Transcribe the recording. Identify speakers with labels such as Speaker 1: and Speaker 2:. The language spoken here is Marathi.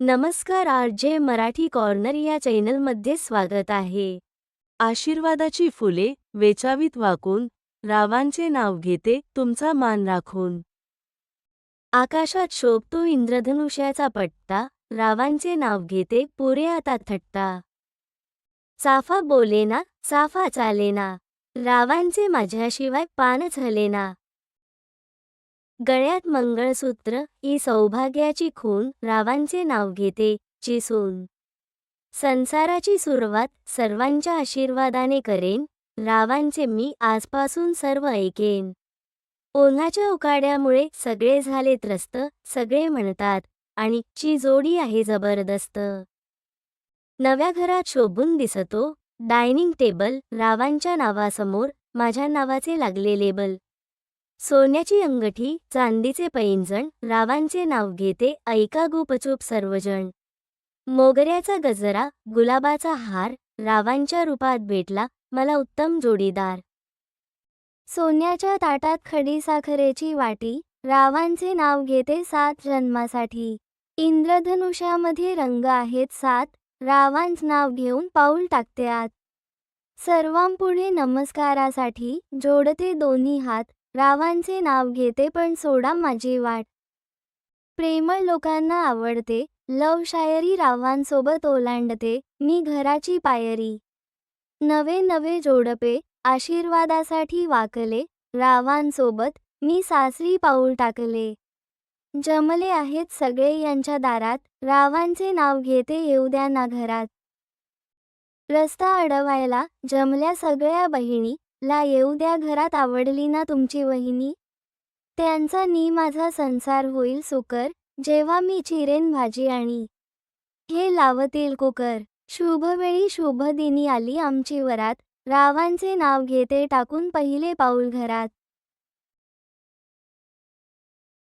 Speaker 1: नमस्कार आर जे मराठी कॉर्नर या चॅनलमध्ये स्वागत आहे. आशीर्वादाची फुले वेचावीत वाकून रावांचे नाव घेते तुमचा मान राखून. आकाशात शोभतो इंद्रधनुष्याचा पट्टा रावांचे नाव घेते पुरे आता थट्टा. चाफा बोलेना चाफा चालेना रावांचे माझ्याशिवाय पानच हलेना गळ्यात मंगळसूत्र ही सौभाग्याची खून रावांचे नाव घेते ची सून संसाराची सुरुवात सर्वांच्या आशीर्वादाने करेन रावांचे मी आजपासून सर्व ऐकेन. ओन्हाच्या उकाड्यामुळे सगळे झाले त्रस्त सगळे म्हणतात आणि ची जोडी आहे जबरदस्त. नव्या घरात शोभून दिसतो डायनिंग टेबल रावांच्या नावासमोर माझ्या नावाचे लागले लेबल. सोन्याची अंगठी चांदीचे पैंजण रावांचे नाव घेते ऐका गुपचूप सर्वजण. मोगऱ्याचा गजरा गुलाबाचा हार रावांच्या रूपात भेटला मला उत्तम जोडीदार. सोन्याच्या ताटात खडी साखरेची वाटी रावांचे नाव घेते सात जन्मासाठी. इंद्रधनुष्यामध्ये रंग आहेत सात रावांच नाव घेऊन पाऊल टाकते आत. सर्वांपुढे नमस्कारासाठी जोडते दोन्ही हात रावांचे नाव घेते पण सोडा माझी वाट. प्रेमळ लोकांना आवडते. लव शायरी रावांसोबत ओलांडते. मी घराची पायरी. नवे नवे जोडपे. आशीर्वादासाठी वाकले. रावांसोबत मी सासरी पाऊल टाकले. जमले आहेत सगळे यांच्या दारात. रावांचे नाव घेते येऊ द्या ना घरात. रस्ता अडवायला जमल्या सगळ्या बहिणी. ला येऊ द्या घरात आवडली ना तुमची वहिनी. त्यांचा नी माझा संसार होईल सुकर जेव्हा मी चिरेन भाजी आणि हे लावतील कुकर. शुभवेळी शुभ दिनी आली आमची वरात रावांचे नाव घेते टाकून पहिले पाऊल घरात.